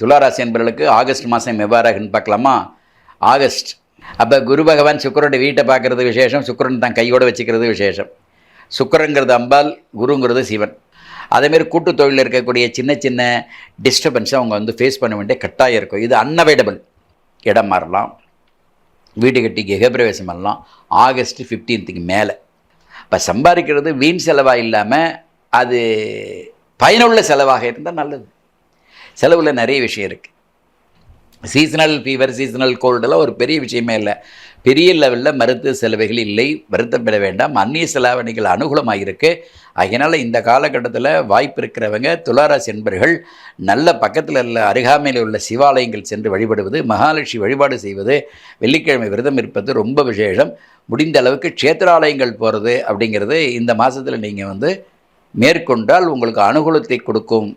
துளாராசி என்பவர்களுக்கு ஆகஸ்ட் மாதம் எவ்வாறாகன்னு பார்க்கலாமா? ஆகஸ்ட். அப்போ குரு பகவான் சுக்கரனுடைய வீட்டை பார்க்குறது விசேஷம் சுக்கரன் தான் கையோடு வச்சுக்கிறது விசேஷம். சுக்கரங்கிறது அம்பாள் குருங்கிறது சிவன். அதேமாரி கூட்டு தொழிலில் இருக்கக்கூடிய சின்ன சின்ன டிஸ்டர்பன்ஸை அவங்க வந்து ஃபேஸ் பண்ண வேண்டிய கட்டாயம் இருக்கும். இது அன்அவைடபிள் இடம் மாறலாம். வீடு கட்டி கிரகப்பிரவேசம் பண்ணலாம். ஆகஸ்ட் ஃபிஃப்டீன்த்துக்கு மேலே. இப்போ சம்பாதிக்கிறது வீண் செலவாக இல்லாமல் அது பயனுள்ள செலவாக இருந்தால் நல்லது. செலவில் நிறைய விஷயம் இருக்குது சீசனல் ஃபீவர் சீசனல் கோல்டெல்லாம் ஒரு பெரிய விஷயமே இல்லை. பெரிய லெவலில் மருத்துவ செலவுகள் இல்லை. வருத்தப்பட வேண்டாம். அந்நிய செலாவணிகள் அனுகூலமாக இருக்குது அதனால் இந்த காலகட்டத்தில் வாய்ப்பு இருக்கிறவங்க துளாராசி என்பர்கள் நல்ல பக்கத்தில் உள்ள அருகாமையில் உள்ள சிவாலயங்கள் சென்று வழிபடுவது மகாலட்சுமி வழிபாடு செய்வது வெள்ளிக்கிழமை விரதம் இருப்பது ரொம்ப விசேஷம். முடிந்த அளவுக்கு க்ஷேத்திராலயங்கள் போகிறது அப்படிங்கிறது இந்த மாதத்தில் நீங்கள் வந்து மேற்கொண்டால் உங்களுக்கு அனுகூலத்தை கொடுக்கும்